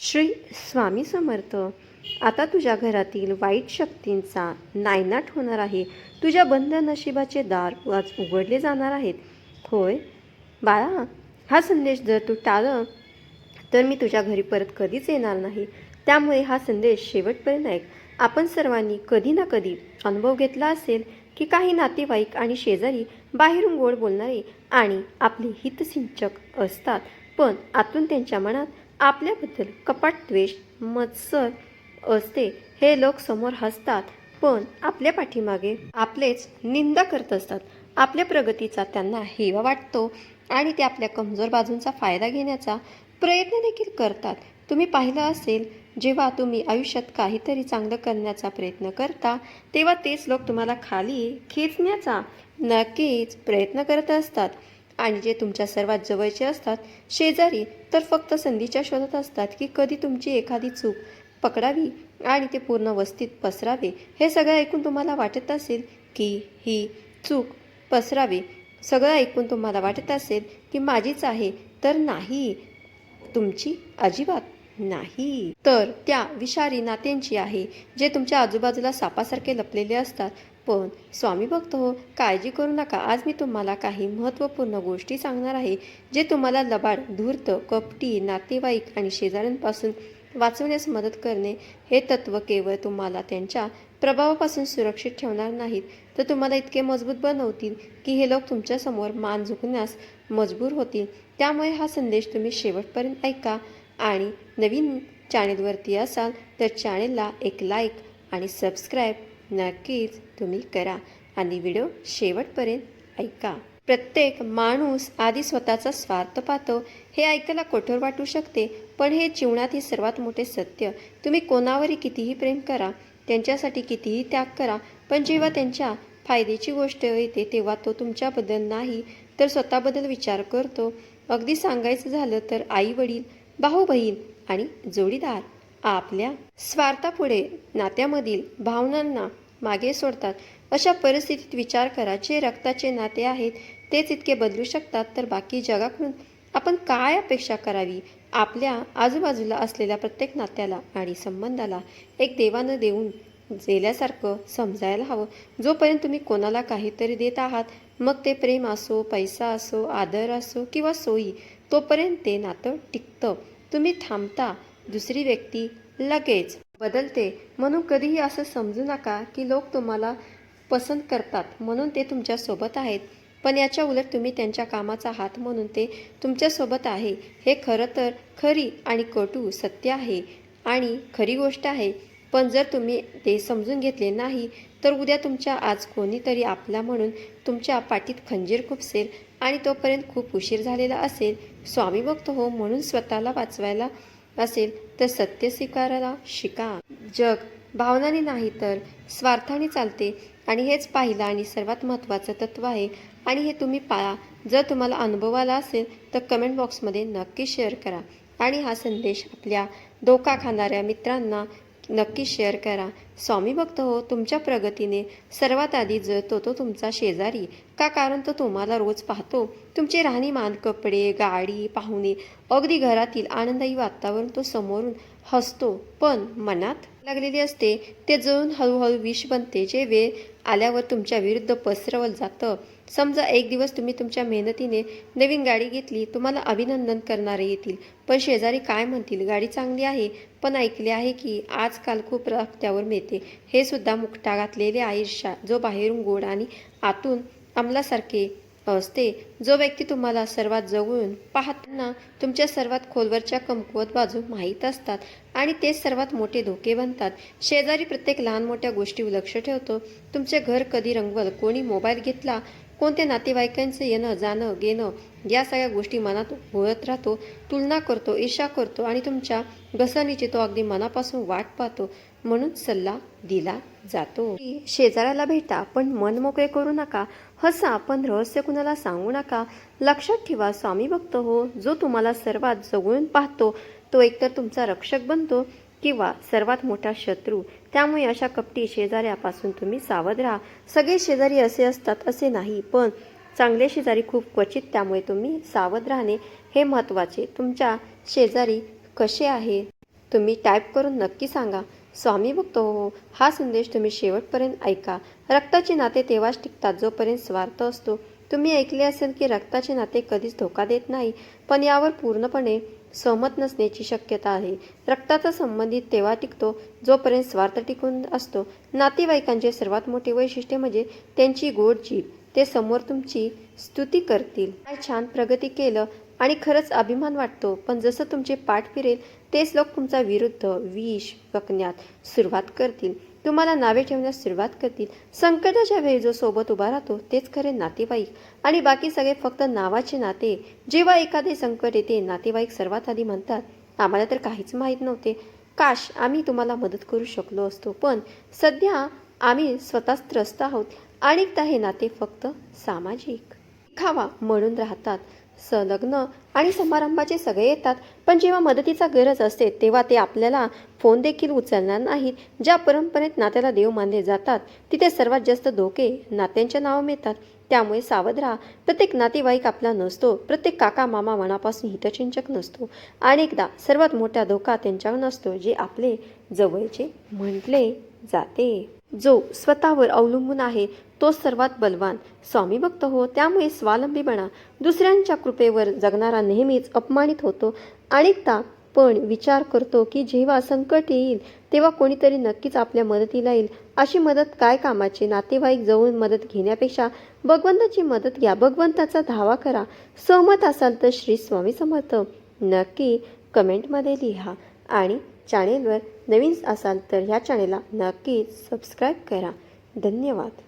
श्री स्वामी समर्थ आता तुझ्या घरातील वाईट शक्तींचा नायनाट होणार आहे. तुझ्या बंद नशिबाचे दार आज उघडले जाणार आहेत. होय? बाळा हा संदेश जर तू टाळलं तर मी तुझ्या घरी परत कधीच येणार नाही. त्यामुळे हा संदेश शेवटपर्यंत ऐक. आपण सर्वांनी कधी ना कधी अनुभव घेतला असेल की काही नातेवाईक आणि शेजारी बाहेरून गोड बोलणारे आणि आपले हितसिंचक असतात. पण आतून त्यांच्या मनात आपल्याबद्दल कपाट द्वेष मत्सर असते. हे लोक समोर हसतात पण आपल्या पाठीमागे आपलेच निंदा करत असतात. आपल्या प्रगतीचा त्यांना हेवा वाटतो आणि ते आपल्या कमजोर बाजूंचा फायदा घेण्याचा प्रयत्न देखील करतात. तुम्ही पाहिलं असेल जेव्हा तुम्ही आयुष्यात काहीतरी चांगलं करण्याचा प्रयत्न करता तेव्हा तेच लोक तुम्हाला खाली खेचण्याचा नक्कीच प्रयत्न करत असतात. आणि जे तुमच्या सर्वात जवळचे असतात शेजारी तर फक्त संधीच्या शोधात असतात की कधी तुमची एखादी चूक पकडावी आणि ते पूर्ण वस्तीत पसरावे हे सगळं ऐकून तुम्हाला वाटत असेल की ही चूक पसरावी. सगळं ऐकून तुम्हाला वाटत असेल की माझीच आहे तर नाही. तुमची अजिबात. नाही. तर त्या विषारी नात्यांची आहे जे तुमच्या आजूबाजूला सापासारखे लपलेले असतात. पण स्वामी भक्त हो काळजी करू नका. आज मी तुम्हाला काही महत्त्वपूर्ण गोष्टी सांगणार आहे जे तुम्हाला लबाड धूर्त कपटी नातेवाईक आणि शेजाऱ्यांपासून वाचवण्यास मदत करणे हे तत्त्व केवळ तुम्हाला त्यांच्या प्रभावापासून सुरक्षित ठेवणार नाहीत. तर तुम्हाला इतके मजबूत बनवतील की हे लोक तुमच्यासमोर मान झुकण्यास मजबूर होतील. त्यामुळे हा संदेश तुम्ही शेवटपर्यंत ऐका. आणि नवीन चॅनेलवरती असाल तर चॅनेलला एक लाईक आणि सबस्क्राईब नक्कीच तुम्ही करा आणि व्हिडिओ शेवटपर्यंत ऐका. प्रत्येक माणूस आधी स्वतःचा स्वार्थ पाहतो. हे ऐकायला कठोर वाटू शकते पण हे जीवनातील सर्वात मोठे सत्य. तुम्ही कोणावरही कितीही प्रेम करा त्यांच्यासाठी कितीही त्याग करा पण जेव्हा त्यांच्या फायद्याची गोष्ट येते तेव्हा तो तुमच्याबद्दल नाही तर स्वतःबद्दल विचार करतो. अगदी सांगायचं झालं तर आई वडील भाऊ बहीण आणि जोडीदार आपल्या स्वार्थापुढे नात्यामधील भावनांना मागे सोडतात. अशा परिस्थितीत विचार करा जे रक्ताचे नाते आहेत तेच इतके बदलू शकतात तर बाकी जगाकडून आपण काय अपेक्षा करावी? आपल्या आजूबाजूला असलेल्या प्रत्येक नात्याला आणि संबंधाला एक देवानं देऊन गेल्यासारखं समजायला हवं. जोपर्यंत तुम्ही कोणाला काहीतरी देत आहात मग ते प्रेम असो पैसा असो आदर असो किंवा सोयी तोपर्यंत ते नातं टिकतं. तुम्ही थांबता दुसरी व्यक्ती लगेच बदलते. म्हणून कधीही असं समजू नका की लोक तुम्हाला पसंत करतात म्हणून ते तुमच्यासोबत आहेत. पण याच्या उलट तुम्ही त्यांच्या कामाचा हात म्हणून ते तुमच्यासोबत आहे. हे खरं तर खरी आणि कटू सत्य आहे आणि खरी गोष्ट आहे. पण जर तुम्ही ते समजून घेतले नाही तर उद्या तुमच्या आज कोणीतरी आपला म्हणून तुमच्या पाठीत खंजीर खुपसेल आणि तोपर्यंत खूप उशीर झालेला असेल. स्वामीभक्त हो म्हणून स्वतःला वाचवायला असेल तर सत्य स्वीकारायला शिका. जग भावनाने नाही तर स्वार्थाने चालते आणि हेच पाहिलं आणि सर्वात महत्त्वाचं तत्त्व आहे. आणि हे तुम्ही पाळा. जर तुम्हाला अनुभव आला असेल तर कमेंट बॉक्समध्ये नक्की शेअर करा. आणि हा संदेश आपल्या धोका खाणाऱ्या मित्रांना नक्की शेअर करा. स्वामी भक्त हो तुमच्या प्रगतीने सर्वात आधी जळतो तो तुमचा शेजारी. का कारण तो तुम्हाला रोज पाहतो? तुमचे राहणीमान कपडे गाडी पाहुणे अगदी घरातील आनंदायी वातावरण तो समोरून हसतो पण मनात लागलेली असते. ते जळून हळूहळू विष बनते. जे वेळ आल्यावर तुमच्या विरुद्ध पसरवलं जातं. समजा एक दिवस तुम्ही तुमच्या मेहनतीने नवीन गाडी घेतली तुम्हाला अभिनंदन करणारे येतील. पण शेजारी काय म्हणतील? गाडी चांगली आहे पण ऐकले आहे की आजकाल खूप रस्त्यावर मिळते. हे सुद्धा मुकटा घातलेले ईर्षा जो बाहेरून गोड आणि आतून अंमलासारखे असते. जो व्यक्ती तुम्हाला सर्वात जवळून पाहताना तुमच्या सर्वात खोलवरच्या कमकुवत बाजू माहीत असतात आणि ते सर्वात मोठे धोके बनतात. शेजारी प्रत्येक लहान मोठ्या गोष्टीवर लक्ष ठेवतो. तुमचे घर कधी रंगवल कोणी मोबाईल घेतला कोणत्या नातेवाईकांचं येणं जाणं घेणं या सगळ्या गोष्टी मनात होत राहतो तुलना करतो ईर्षा करतो आणि तुमच्या घसरणीची तो अगदी मनापासून वाट पाहतो म्हणून सल्ला दिला जातो. शेजाऱ्याला भेटा पण मन मोकळे करू नका. हसा पण रहस्य कुणाला सांगू नका. लक्षात ठेवा स्वामी भक्त हो जो तुम्हाला सर्वात जवळून पाहतो तो एकतर तुमचा रक्षक बनतो किंवा सर्वात मोठा शत्रू त्यामुळे अशा कपटी शेजाऱ्यापासून तुम्ही सावध राहा. सगळे शेजारी असे असतात असे नाही पण चांगले शेजारी खूप क्वचित त्यामुळे तुम्ही सावध राहणे हे महत्त्वाचे. तुमच्या शेजारी कसे आहे तुम्ही टाईप करून नक्की सांगा. स्वामी बघतो हो हा संदेश तुम्ही शेवटपर्यंत ऐका. रक्ताचे नाते तेव्हाच टिकतात जोपर्यंत स्वार्थ असतो. तुम्ही ऐकले असेल की रक्ताचे नाते कधीच धोका देत नाही पण यावर पूर्णपणे सहमत नसण्याची शक्यता आहे. रक्ताचा संबंधित तेव्हा टिकतो जोपर्यंत स्वार्थ टिकून असतो. नातेवाईकांचे सर्वात मोठे वैशिष्ट्य म्हणजे त्यांची गोड जीभ. ते समोर तुमची स्तुती करतील. काय छान प्रगती केलं आणि खरंच अभिमान वाटतो. पण जसं तुमचे पाठ फिरेल तेच लोक तुमचा विरुद्ध विष बकण्यात सुरुवात करतील. तुम्हाला नावे ठेवण्यास सुरुवात करतील. संकटाच्या वेळी जो सोबत उभा राहतो तेच खरे नातेवाईक. आणि बाकी सगळे फक्त नावाचे नाते. जेव्हा एखादे संकट येते नातेवाईक सर्वात आधी म्हणतात आम्हाला तर काहीच माहीत नव्हते. काश आम्ही तुम्हाला मदत करू शकलो असतो पण सध्या आम्ही स्वतःच त्रस्त आहोत. अनेकदा हे नाते फक्त सामाजिक. खावा म्हणून राहतात. संलग्न आणि समारंभाचे सगळे येतात पण जेव्हा मदतीचा गरज असते तेव्हा ते आपल्याला फोन देखील उचलणार नाहीत ज्या परंपरेत नात्याला देव मानले जातात तिथे सर्वात जास्त धोके नात्यांच्या नावं मिळतात. त्यामुळे सावध राहा. प्रत्येक नातेवाईक आपला नसतो प्रत्येक काका मामा मनापासून हितचिंचक नसतो. अनेकदा सर्वात मोठा धोका त्यांच्यावर नसतो जे आपले जवळचे म्हटले जाते. जो स्वतःवर अवलंबून आहे तो सर्वात बलवान. स्वामी भक्त हो त्यामुळे स्वावलंबी बना दुसऱ्यांच्या कृपेवर जगणारा नेहमीच अपमानित होतो. अनेकदा पण विचार करतो की जेव्हा संकट येईल तेव्हा कोणीतरी नक्कीच आपल्या मदतीला येईल. अशी मदत काय कामाची? नातेवाईक जवळ मदत घेण्यापेक्षा भगवंताची मदत घ्या. भगवंताचा धावा करा. सहमत असाल तर श्री स्वामी समर्थ. नक्की कमेंटमध्ये लिहा. आणि चॅनेलवर नवीन असाल तर ह्या चॅनेलला नक्कीच सबस्क्राईब करा. धन्यवाद.